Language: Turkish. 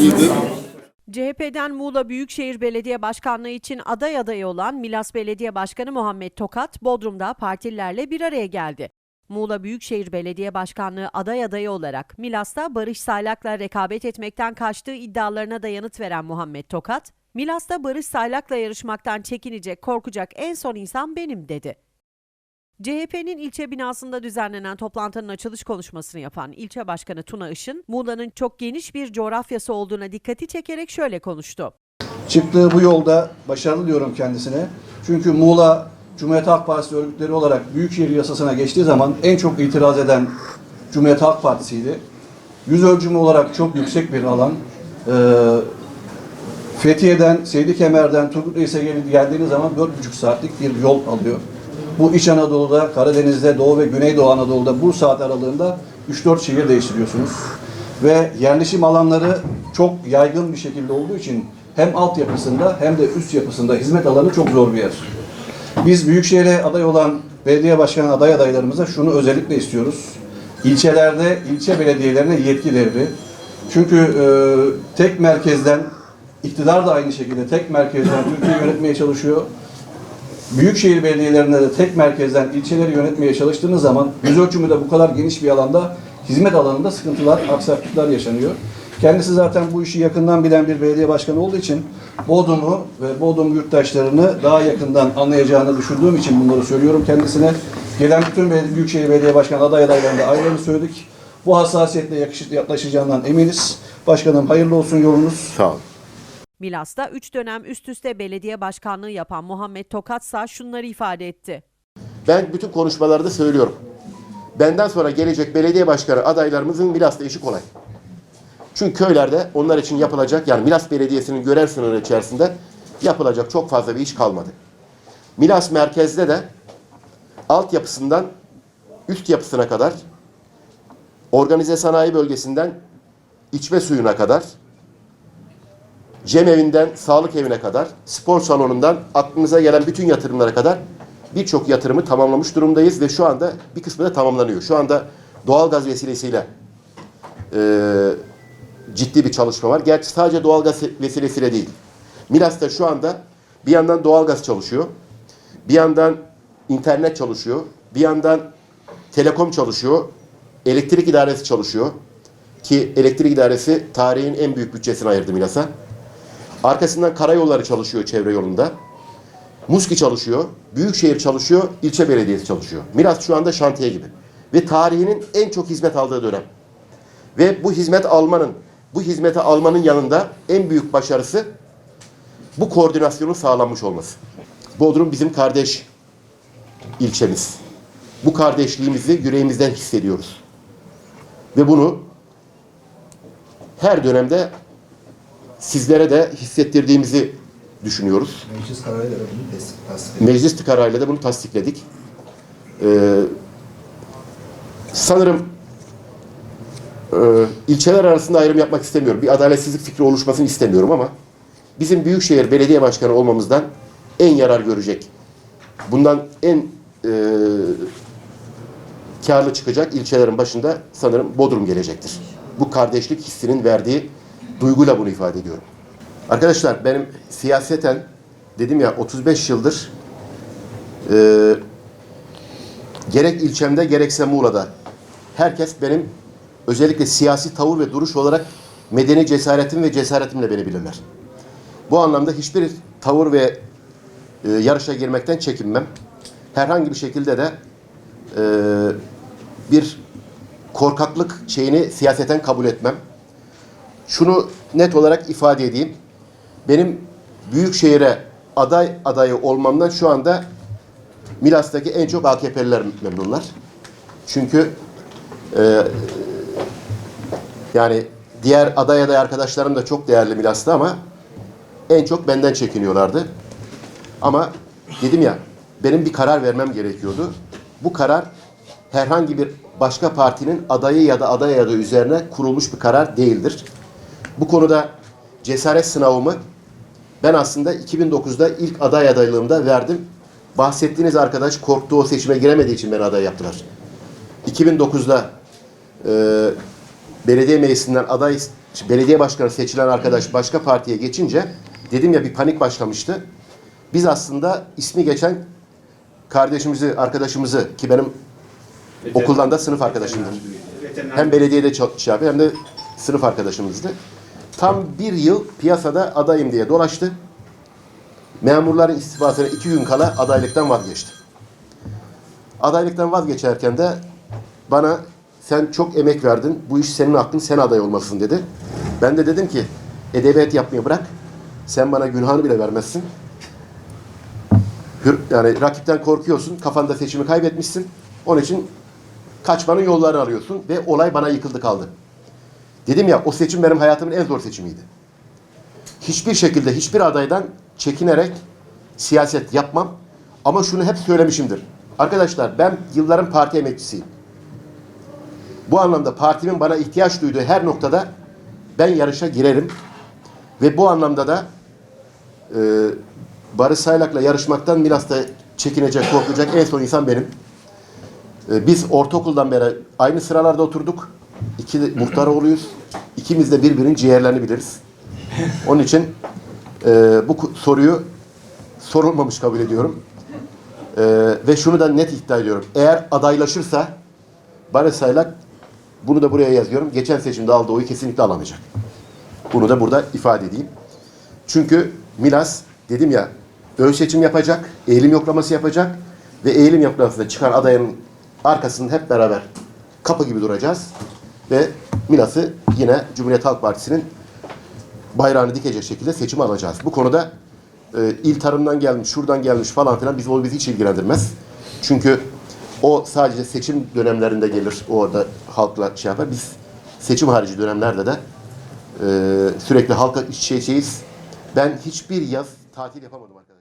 İyidir. CHP'den Muğla Büyükşehir Belediye Başkanlığı için aday adayı olan Milas Belediye Başkanı Muhammed Tokat, Bodrum'da partililerle bir araya geldi. Muğla Büyükşehir Belediye Başkanlığı aday adayı olarak Milas'ta Barış Saylak'la rekabet etmekten kaçtığı iddialarına da yanıt veren Muhammed Tokat, Milas'ta Barış Saylak'la yarışmaktan çekinecek, korkacak en son insan benim dedi. CHP'nin ilçe binasında düzenlenen toplantının açılış konuşmasını yapan ilçe başkanı Tuna Işın, Muğla'nın çok geniş bir coğrafyası olduğuna dikkati çekerek şöyle konuştu. Çıktığı bu yolda başarılı diyorum kendisine. Çünkü Muğla Cumhuriyet Halk Partisi örgütleri olarak Büyükşehir yasasına geçtiği zaman en çok itiraz eden Cumhuriyet Halk Partisi'ydi. Yüz ölçümü olarak çok yüksek bir alan. Ee, Fethiye'den, Seydi Kemer'den Turgut Reis'e gel- geldiğiniz zaman 4,5 saatlik bir yol alıyor. Bu İç Anadolu'da, Karadeniz'de, Doğu ve Güneydoğu Anadolu'da bu saat aralığında 3-4 şehir değiştiriyorsunuz. Ve yerleşim alanları çok yaygın bir şekilde olduğu için hem altyapısında hem de üst yapısında hizmet alanı çok zor bir yer. Biz Büyükşehir'e aday olan belediye başkanı aday adaylarımıza şunu özellikle istiyoruz. İlçelerde ilçe belediyelerine yetki devri. Çünkü e, tek merkezden, iktidar da aynı şekilde tek merkezden Türkiye yönetmeye çalışıyor. Büyükşehir belediyelerinde de tek merkezden ilçeleri yönetmeye çalıştığınız zaman yüz ölçümü de bu kadar geniş bir alanda hizmet alanında sıkıntılar, aksaklıklar yaşanıyor. Kendisi zaten bu işi yakından bilen bir belediye başkanı olduğu için Bodrum'u ve Bodrum yurttaşlarını daha yakından anlayacağını düşündüğüm için bunları söylüyorum kendisine. Gelen bütün Büyükşehir Belediye Başkanı aday adaylarında aynılarını söyledik. Bu hassasiyetle yaklaşacağından eminiz. Başkanım hayırlı olsun yolunuz. Sağ olun. Milas'ta 3 dönem üst üste belediye başkanlığı yapan Muhammed Tokatsa şunları ifade etti. Ben bütün konuşmalarda söylüyorum. Benden sonra gelecek belediye başkanı adaylarımızın Milas'ta işi kolay. Çünkü köylerde onlar için yapılacak yani Milas Belediyesi'nin görev sınırı içerisinde yapılacak çok fazla bir iş kalmadı. Milas merkezde de altyapısından üst yapısına kadar organize sanayi bölgesinden içme suyuna kadar cemevinden sağlık evine kadar, spor salonundan aklınıza gelen bütün yatırımlara kadar birçok yatırımı tamamlamış durumdayız ve şu anda bir kısmı da tamamlanıyor. Şu anda doğalgaz vesilesiyle e, ciddi bir çalışma var. Gerçi sadece doğalgaz vesilesiyle değil. Milas'ta şu anda bir yandan doğalgaz çalışıyor, bir yandan internet çalışıyor, bir yandan telekom çalışıyor, elektrik idaresi çalışıyor. Ki elektrik idaresi tarihin en büyük bütçesini ayırdı Milas'a. Arkasından karayolları çalışıyor çevre yolunda. Muski çalışıyor, Büyükşehir çalışıyor, ilçe belediyesi çalışıyor. Milas şu anda şantiye gibi. Ve tarihinin en çok hizmet aldığı dönem. Ve bu hizmet almanın, bu hizmeti almanın yanında en büyük başarısı bu koordinasyonun sağlanmış olması. Bodrum bizim kardeş ilçemiz. Bu kardeşliğimizi yüreğimizden hissediyoruz. Ve bunu her dönemde sizlere de hissettirdiğimizi düşünüyoruz. Meclis kararıyla da bunu tes- tasdik edildi. Meclis kararıyla da bunu tasdikledik. Ee, sanırım e, ilçeler arasında ayrım yapmak istemiyorum. Bir adaletsizlik fikri oluşmasını istemiyorum ama bizim Büyükşehir Belediye Başkanı olmamızdan en yarar görecek. Bundan en e, karlı çıkacak ilçelerin başında sanırım Bodrum gelecektir. Bu kardeşlik hissinin verdiği duyguyla bunu ifade ediyorum. Arkadaşlar benim siyaseten dedim ya 35 yıldır e, gerek ilçemde gerekse Muğla'da herkes benim özellikle siyasi tavır ve duruş olarak medeni cesaretim ve cesaretimle beni bilirler. Bu anlamda hiçbir tavır ve e, yarışa girmekten çekinmem. Herhangi bir şekilde de e, bir korkaklık şeyini siyaseten kabul etmem. Şunu net olarak ifade edeyim. Benim büyük şehire aday adayı olmamdan şu anda Milas'taki en çok AKP'liler memnunlar. Çünkü e, yani diğer aday aday arkadaşlarım da çok değerli Milas'ta ama en çok benden çekiniyorlardı. Ama dedim ya benim bir karar vermem gerekiyordu. Bu karar herhangi bir başka partinin adayı ya da aday adayı üzerine kurulmuş bir karar değildir. Bu konuda cesaret sınavımı ben aslında 2009'da ilk aday adaylığımda verdim. Bahsettiğiniz arkadaş korktu o seçime giremediği için beni aday yaptılar. 2009'da e, belediye meclisinden aday belediye başkanı seçilen arkadaş başka partiye geçince dedim ya bir panik başlamıştı. Biz aslında ismi geçen kardeşimizi, arkadaşımızı ki benim okuldan da sınıf arkadaşımdır. Hem belediyede çal- şey hem de sınıf arkadaşımızdı. Tam bir yıl piyasada adayım diye dolaştı. Memurların istifasına iki gün kala adaylıktan vazgeçti. Adaylıktan vazgeçerken de bana sen çok emek verdin, bu iş senin hakkın, sen aday olmalısın dedi. Ben de dedim ki edebiyat yapmayı bırak, sen bana günahını bile vermezsin. Yani rakipten korkuyorsun, kafanda seçimi kaybetmişsin. Onun için kaçmanın yollarını arıyorsun ve olay bana yıkıldı kaldı. Dedim ya o seçim benim hayatımın en zor seçimiydi. Hiçbir şekilde hiçbir adaydan çekinerek siyaset yapmam. Ama şunu hep söylemişimdir. Arkadaşlar ben yılların parti emekçisiyim. Bu anlamda partimin bana ihtiyaç duyduğu her noktada ben yarışa girerim. Ve bu anlamda da e, Barış Saylak'la yarışmaktan Milas'ta çekinecek, korkacak en son insan benim. E, biz ortaokuldan beri aynı sıralarda oturduk. İki muhtar oğluyuz. İkimiz de birbirinin ciğerlerini biliriz. Onun için e, bu soruyu sorulmamış kabul ediyorum. E, ve şunu da net iddia ediyorum. Eğer adaylaşırsa Barış Saylak bunu da buraya yazıyorum. Geçen seçimde aldığı oyu kesinlikle alamayacak. Bunu da burada ifade edeyim. Çünkü Milas dedim ya ön seçim yapacak, eğilim yoklaması yapacak ve eğilim yoklamasında çıkan adayın arkasında hep beraber kapı gibi duracağız ve Milas'ı yine Cumhuriyet Halk Partisi'nin bayrağını dikecek şekilde seçim alacağız. Bu konuda e, il tarımdan gelmiş, şuradan gelmiş falan filan biz o bizi hiç ilgilendirmez. Çünkü o sadece seçim dönemlerinde gelir, orada halkla şey yapar. Biz seçim harici dönemlerde de e, sürekli halka iç içeyiz. Ben hiçbir yaz tatil yapamadım arkadaşlar.